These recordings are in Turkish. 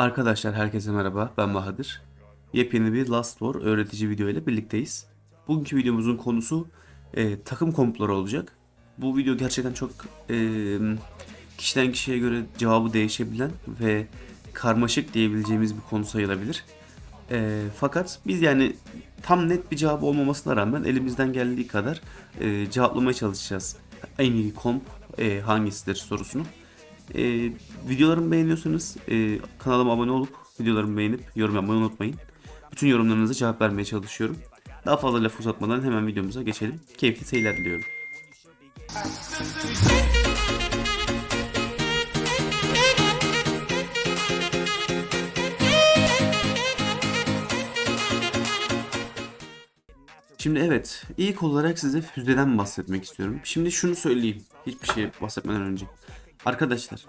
Arkadaşlar herkese merhaba ben Bahadır. Yepyeni bir Last War öğretici video ile birlikteyiz. Bugünkü videomuzun konusu e, takım kompları olacak. Bu video gerçekten çok e, kişiden kişiye göre cevabı değişebilen ve karmaşık diyebileceğimiz bir konu sayılabilir. E, fakat biz yani tam net bir cevabı olmamasına rağmen elimizden geldiği kadar e, cevaplamaya çalışacağız. En iyi komp e, hangisidir sorusunu. Ee, videolarımı beğeniyorsanız e, kanalıma abone olup videolarımı beğenip yorum yapmayı unutmayın. Bütün yorumlarınıza cevap vermeye çalışıyorum. Daha fazla laf uzatmadan hemen videomuza geçelim. Keyifli seyirler diliyorum. Şimdi evet, ilk olarak size füzeden bahsetmek istiyorum. Şimdi şunu söyleyeyim, hiçbir şey bahsetmeden önce. Arkadaşlar,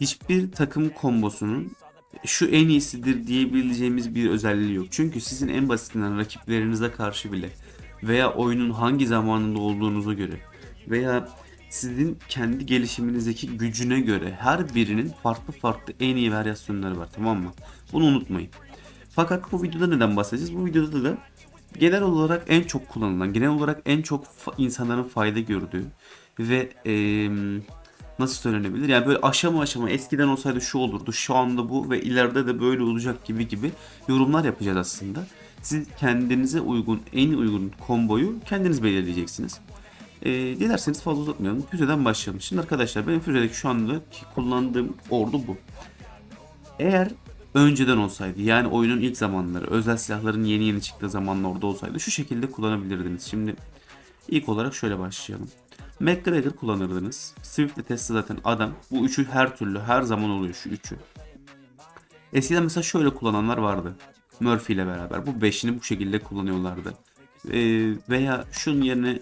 hiçbir takım kombosunun şu en iyisidir diyebileceğimiz bir özelliği yok. Çünkü sizin en basitinden rakiplerinize karşı bile veya oyunun hangi zamanında olduğunuza göre veya sizin kendi gelişiminizdeki gücüne göre her birinin farklı farklı en iyi varyasyonları var tamam mı? Bunu unutmayın. Fakat bu videoda neden bahsedeceğiz? Bu videoda da genel olarak en çok kullanılan, genel olarak en çok insanların fayda gördüğü ve eee, nasıl söylenebilir? Yani böyle aşama aşama eskiden olsaydı şu olurdu, şu anda bu ve ileride de böyle olacak gibi gibi yorumlar yapacağız aslında. Siz kendinize uygun, en uygun komboyu kendiniz belirleyeceksiniz. Ee, dilerseniz fazla uzatmayalım. Füzeden başlayalım. Şimdi arkadaşlar benim füzedeki şu andaki kullandığım ordu bu. Eğer önceden olsaydı yani oyunun ilk zamanları özel silahların yeni yeni çıktığı zamanlarda olsaydı şu şekilde kullanabilirdiniz. Şimdi ilk olarak şöyle başlayalım. McGregor kullanırdınız. Swift Tesla zaten adam. Bu üçü her türlü her zaman oluyor şu üçü. Eskiden mesela şöyle kullananlar vardı. Murphy ile beraber. Bu beşini bu şekilde kullanıyorlardı. Ee, veya şunun yerine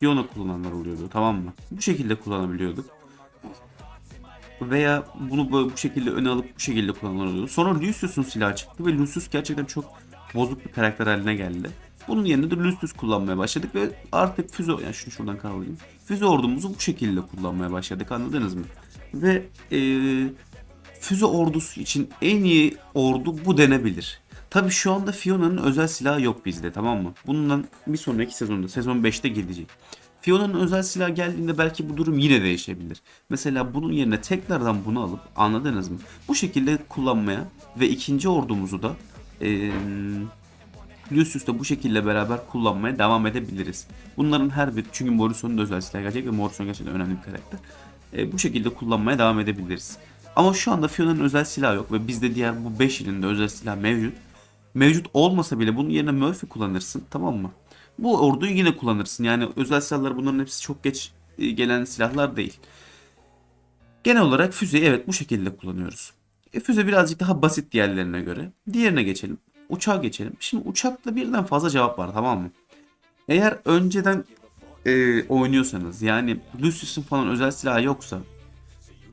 Fiona kullananlar oluyordu tamam mı? Bu şekilde kullanabiliyorduk. Veya bunu böyle bu şekilde öne alıp bu şekilde kullananlar oluyordu. Sonra Lucius'un silahı çıktı ve Lucius gerçekten çok bozuk bir karakter haline geldi. Bunun yerine de Lucius kullanmaya başladık ve artık füze, yani şunu şuradan kaldırayım. Füze ordumuzu bu şekilde kullanmaya başladık anladınız mı? Ve eee füze ordusu için en iyi ordu bu denebilir. Tabi şu anda Fiona'nın özel silahı yok bizde tamam mı? Bundan bir sonraki sezonda sezon 5'te gelecek. Fiona'nın özel silahı geldiğinde belki bu durum yine değişebilir. Mesela bunun yerine tekrardan bunu alıp anladınız mı? Bu şekilde kullanmaya ve ikinci ordumuzu da eee Lucius'ta bu şekilde beraber kullanmaya devam edebiliriz. Bunların her bir çünkü Morrison'un da özel silahı gelecek ve Morrison gerçekten önemli bir karakter. E, bu şekilde kullanmaya devam edebiliriz. Ama şu anda Fiona'nın özel silahı yok ve bizde diğer bu 5 ilinde özel silah mevcut. Mevcut olmasa bile bunun yerine Murphy kullanırsın tamam mı? Bu orduyu yine kullanırsın. Yani özel silahlar bunların hepsi çok geç e, gelen silahlar değil. Genel olarak füzeyi evet bu şekilde kullanıyoruz. E, füze birazcık daha basit diğerlerine göre. Diğerine geçelim. Uçağa geçelim. Şimdi uçakta birden fazla cevap var tamam mı? Eğer önceden e, oynuyorsanız yani Lucius'un falan özel silahı yoksa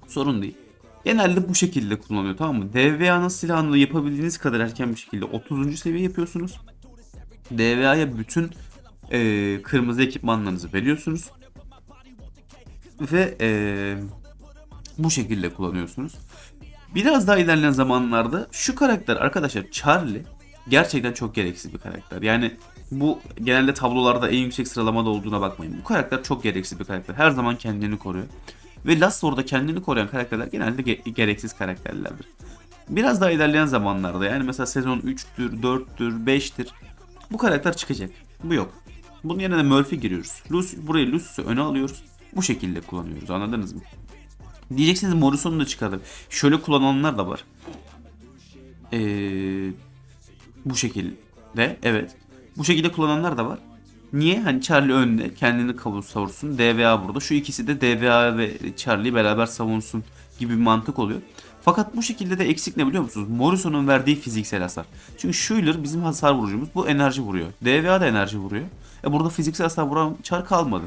sorun değil. Genelde bu şekilde kullanılıyor tamam mı? DVA'nın silahını yapabildiğiniz kadar erken bir şekilde 30. seviye yapıyorsunuz. DVA'ya bütün e, kırmızı ekipmanlarınızı veriyorsunuz. Ve e, bu şekilde kullanıyorsunuz. Biraz daha ilerleyen zamanlarda şu karakter arkadaşlar Charlie gerçekten çok gereksiz bir karakter. Yani bu genelde tablolarda en yüksek sıralamada olduğuna bakmayın. Bu karakter çok gereksiz bir karakter. Her zaman kendini koruyor. Ve Last War'da kendini koruyan karakterler genelde ge- gereksiz karakterlerdir. Biraz daha ilerleyen zamanlarda yani mesela sezon 3'tür, 4'tür, 5'tir bu karakter çıkacak. Bu yok. Bunun yerine de Murphy giriyoruz. Lucy, burayı Lucius'u öne alıyoruz. Bu şekilde kullanıyoruz anladınız mı? Diyeceksiniz Morrison'u da çıkardı. Şöyle kullananlar da var. Ee, bu şekilde evet. Bu şekilde kullananlar da var. Niye? Hani Charlie önde kendini kavun savursun. DVA burada. Şu ikisi de DVA ve Charlie beraber savunsun gibi bir mantık oluyor. Fakat bu şekilde de eksik ne biliyor musunuz? Morrison'un verdiği fiziksel hasar. Çünkü Schuler bizim hasar vurucumuz. Bu enerji vuruyor. DVA da enerji vuruyor. E burada fiziksel hasar vuran Char kalmadı.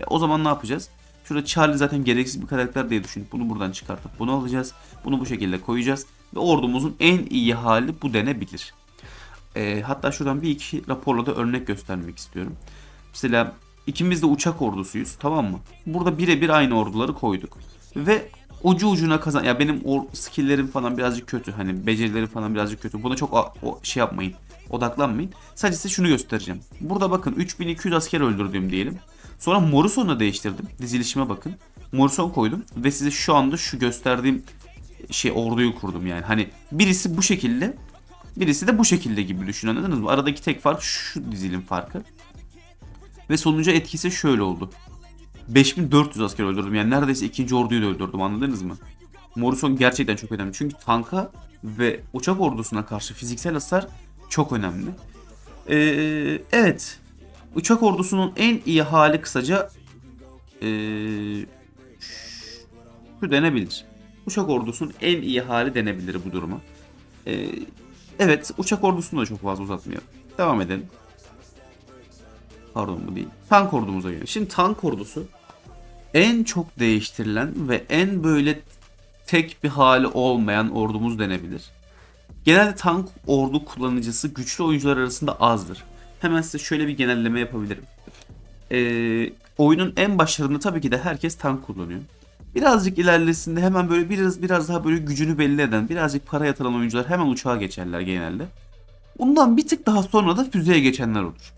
E o zaman ne yapacağız? Şurada Charlie zaten gereksiz bir karakter diye düşünüp bunu buradan çıkartıp bunu alacağız. Bunu bu şekilde koyacağız. Ve ordumuzun en iyi hali bu denebilir. E, hatta şuradan bir iki raporla da örnek göstermek istiyorum. Mesela ikimiz de uçak ordusuyuz tamam mı? Burada birebir aynı orduları koyduk. Ve ucu ucuna kazan ya benim o skill'lerim falan birazcık kötü hani becerilerim falan birazcık kötü. Buna çok o şey yapmayın. Odaklanmayın. Sadece size şunu göstereceğim. Burada bakın 3200 asker öldürdüm diyelim. Sonra Morrison'u değiştirdim. Dizilişime bakın. Morrison koydum ve size şu anda şu gösterdiğim şey orduyu kurdum yani. Hani birisi bu şekilde birisi de bu şekilde gibi düşün anladınız mı? Aradaki tek fark şu dizilim farkı. Ve sonucu etkisi şöyle oldu. 5400 asker öldürdüm. Yani neredeyse ikinci orduyu da öldürdüm anladınız mı? Morrison gerçekten çok önemli. Çünkü tanka ve uçak ordusuna karşı fiziksel hasar çok önemli. Ee, evet. Uçak ordusunun en iyi hali kısaca ee, şu denebilir. Uçak ordusunun en iyi hali denebilir bu duruma. Ee, evet uçak ordusunu da çok fazla uzatmayalım. Devam edelim. Pardon bu değil. Tank ordumuza geliyor. Şimdi tank ordusu en çok değiştirilen ve en böyle tek bir hali olmayan ordumuz denebilir. Genelde tank ordu kullanıcısı güçlü oyuncular arasında azdır. Hemen size şöyle bir genelleme yapabilirim. Ee, oyunun en başlarında tabii ki de herkes tank kullanıyor. Birazcık ilerlesinde hemen böyle biraz biraz daha böyle gücünü belli eden, birazcık para yatıran oyuncular hemen uçağa geçerler genelde. Bundan bir tık daha sonra da füzeye geçenler olur.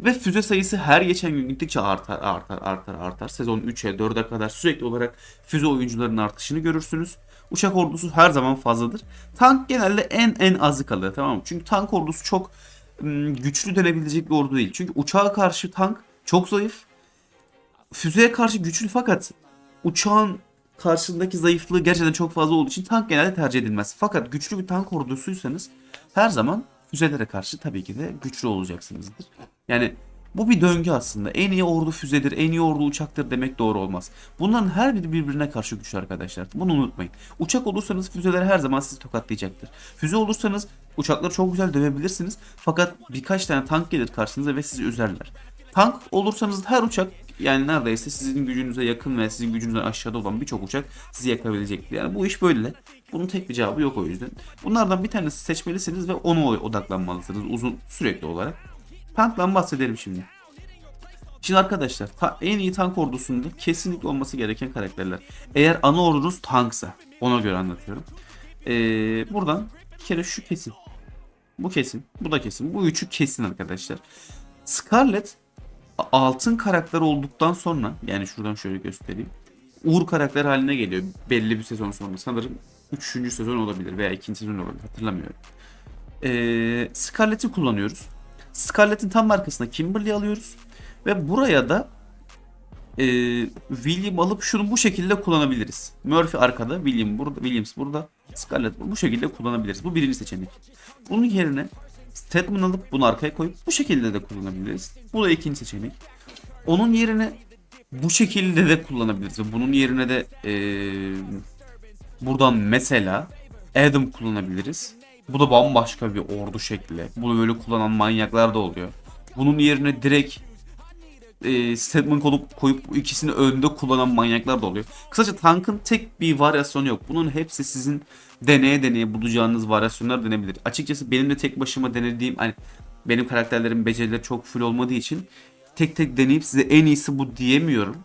Ve füze sayısı her geçen gün gittikçe artar, artar, artar, artar. Sezon 3'e, 4'e kadar sürekli olarak füze oyuncularının artışını görürsünüz. Uçak ordusu her zaman fazladır. Tank genelde en en azı kalır tamam mı? Çünkü tank ordusu çok güçlü denebilecek bir ordu değil. Çünkü uçağa karşı tank çok zayıf. Füzeye karşı güçlü fakat uçağın karşısındaki zayıflığı gerçekten çok fazla olduğu için tank genelde tercih edilmez. Fakat güçlü bir tank ordusuysanız her zaman füzelere karşı tabii ki de güçlü olacaksınızdır. Yani bu bir döngü aslında. En iyi ordu füzedir, en iyi ordu uçaktır demek doğru olmaz. Bunların her biri birbirine karşı güçlü arkadaşlar. Bunu unutmayın. Uçak olursanız füzeler her zaman sizi tokatlayacaktır. Füze olursanız uçakları çok güzel dövebilirsiniz. Fakat birkaç tane tank gelir karşınıza ve sizi üzerler. Tank olursanız her uçak yani neredeyse sizin gücünüze yakın ve sizin gücünüzden aşağıda olan birçok uçak sizi yakabilecektir. Yani bu iş böyle. Bunun tek bir cevabı yok o yüzden. Bunlardan bir tanesi seçmelisiniz ve ona odaklanmalısınız uzun sürekli olarak. Tanktan bahsedelim şimdi. Şimdi arkadaşlar en iyi tank ordusunda kesinlikle olması gereken karakterler. Eğer ana ordunuz tanksa ona göre anlatıyorum. Ee, buradan bir kere şu kesin. Bu kesin. Bu da kesin. Bu üçü kesin arkadaşlar. Scarlet altın karakter olduktan sonra yani şuradan şöyle göstereyim. Uğur karakter haline geliyor belli bir sezon sonra. Sanırım 3. sezon olabilir veya 2. sezon olabilir hatırlamıyorum. Ee, Scarlet'i kullanıyoruz. Scarlett'in tam arkasına Kimberly alıyoruz. Ve buraya da e, William alıp şunu bu şekilde kullanabiliriz. Murphy arkada, William burada, Williams burada, Scarlett bu şekilde kullanabiliriz. Bu birinci seçenek. Bunun yerine Stedman alıp bunu arkaya koyup bu şekilde de kullanabiliriz. Bu da ikinci seçenek. Onun yerine bu şekilde de kullanabiliriz. Bunun yerine de e, buradan mesela Adam kullanabiliriz. Bu da bambaşka bir ordu şekli. Bunu böyle kullanan manyaklar da oluyor. Bunun yerine direkt e, Stedman koyup, koyup ikisini önde kullanan manyaklar da oluyor. Kısaca tankın tek bir varyasyonu yok. Bunun hepsi sizin deneye deneye bulacağınız varyasyonlar denebilir. Açıkçası benim de tek başıma denediğim hani benim karakterlerim becerileri çok full olmadığı için tek tek deneyip size en iyisi bu diyemiyorum.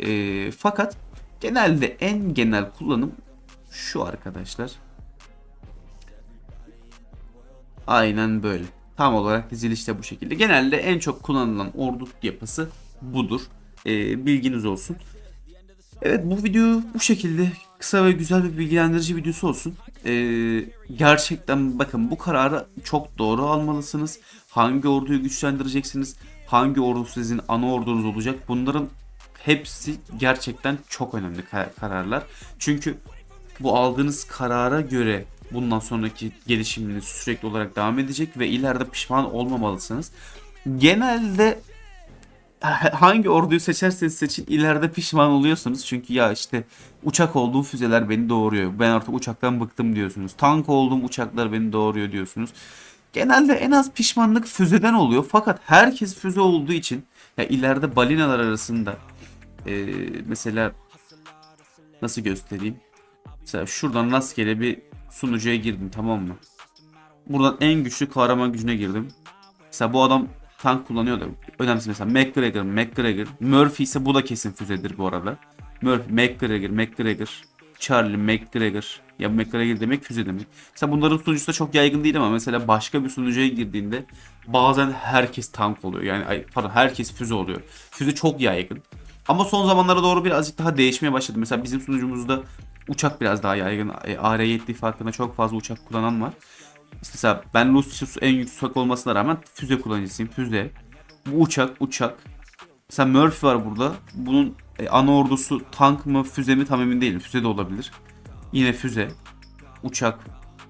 E, fakat genelde en genel kullanım şu arkadaşlar. Aynen böyle. Tam olarak dizilişte bu şekilde. Genelde en çok kullanılan ordu yapısı budur. Ee, bilginiz olsun. Evet bu video bu şekilde kısa ve güzel bir bilgilendirici videosu olsun. Ee, gerçekten bakın bu kararı çok doğru almalısınız. Hangi orduyu güçlendireceksiniz? Hangi ordu sizin ana ordunuz olacak? Bunların hepsi gerçekten çok önemli kar- kararlar. Çünkü bu aldığınız karara göre bundan sonraki gelişiminiz sürekli olarak devam edecek ve ileride pişman olmamalısınız. Genelde ha- hangi orduyu seçerseniz seçin ileride pişman oluyorsunuz. Çünkü ya işte uçak olduğum füzeler beni doğuruyor. Ben artık uçaktan bıktım diyorsunuz. Tank olduğum uçaklar beni doğuruyor diyorsunuz. Genelde en az pişmanlık füzeden oluyor. Fakat herkes füze olduğu için ya ileride balinalar arasında e, mesela nasıl göstereyim? Mesela şuradan rastgele bir sunucuya girdim tamam mı? Buradan en güçlü kahraman gücüne girdim. Mesela bu adam tank kullanıyor da önemlisi mesela McGregor, McGregor. Murphy ise bu da kesin füzedir bu arada. Murphy, McGregor, McGregor. Charlie, McGregor. Ya McGregor demek füze demek. Mesela bunların sunucusu da çok yaygın değil ama mesela başka bir sunucuya girdiğinde bazen herkes tank oluyor. Yani pardon herkes füze oluyor. Füze çok yaygın. Ama son zamanlara doğru birazcık daha değişmeye başladı. Mesela bizim sunucumuzda uçak biraz daha yaygın. E, AR ittifakında çok fazla uçak kullanan var. Mesela ben Lucius en yüksek olmasına rağmen füze kullanıcısıyım. Füze. Bu uçak, uçak. Mesela Murphy var burada. Bunun e, ana ordusu tank mı, füze mi tam emin değilim. Füze de olabilir. Yine füze, uçak,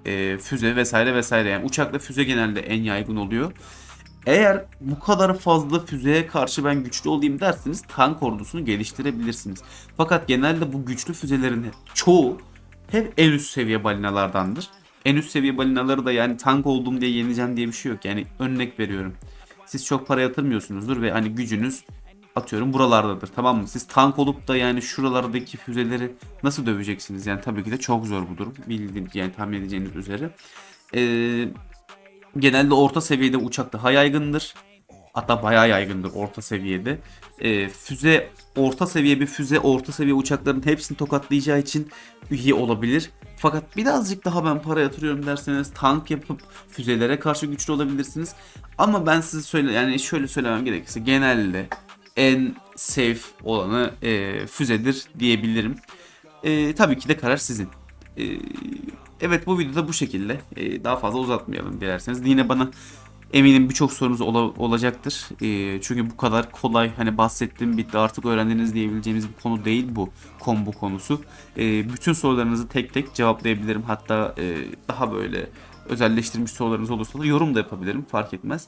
e, füze vesaire vesaire. Yani uçakla füze genelde en yaygın oluyor. Eğer bu kadar fazla füzeye karşı ben güçlü olayım derseniz tank ordusunu geliştirebilirsiniz. Fakat genelde bu güçlü füzelerin çoğu hep en üst seviye balinalardandır. En üst seviye balinaları da yani tank oldum diye yeneceğim diye bir şey yok. Yani örnek veriyorum. Siz çok para yatırmıyorsunuzdur ve hani gücünüz atıyorum buralardadır tamam mı? Siz tank olup da yani şuralardaki füzeleri nasıl döveceksiniz? Yani tabii ki de çok zor bu durum. Bildiğiniz yani tahmin edeceğiniz üzere. Ee, genelde orta seviyede uçak daha yaygındır. Hatta bayağı yaygındır orta seviyede. Ee, füze orta seviye bir füze orta seviye uçakların hepsini tokatlayacağı için üye olabilir. Fakat birazcık daha ben para yatırıyorum derseniz tank yapıp füzelere karşı güçlü olabilirsiniz. Ama ben size söyle yani şöyle söylemem gerekirse genelde en safe olanı e, füzedir diyebilirim. E, tabii ki de karar sizin. E, evet bu videoda bu şekilde. E, daha fazla uzatmayalım dilerseniz. Yine bana eminim birçok sorunuz ola- olacaktır. E, çünkü bu kadar kolay hani bahsettiğim bitti artık öğrendiniz diyebileceğimiz bir konu değil bu combo konusu. E, bütün sorularınızı tek tek cevaplayabilirim. Hatta e, daha böyle özelleştirilmiş sorularınız olursa da yorum da yapabilirim fark etmez.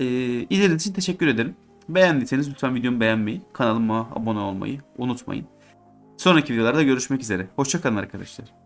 E, İzlediğiniz için teşekkür ederim. Beğendiyseniz lütfen videomu beğenmeyi, kanalıma abone olmayı unutmayın. Sonraki videolarda görüşmek üzere. Hoşçakalın arkadaşlar.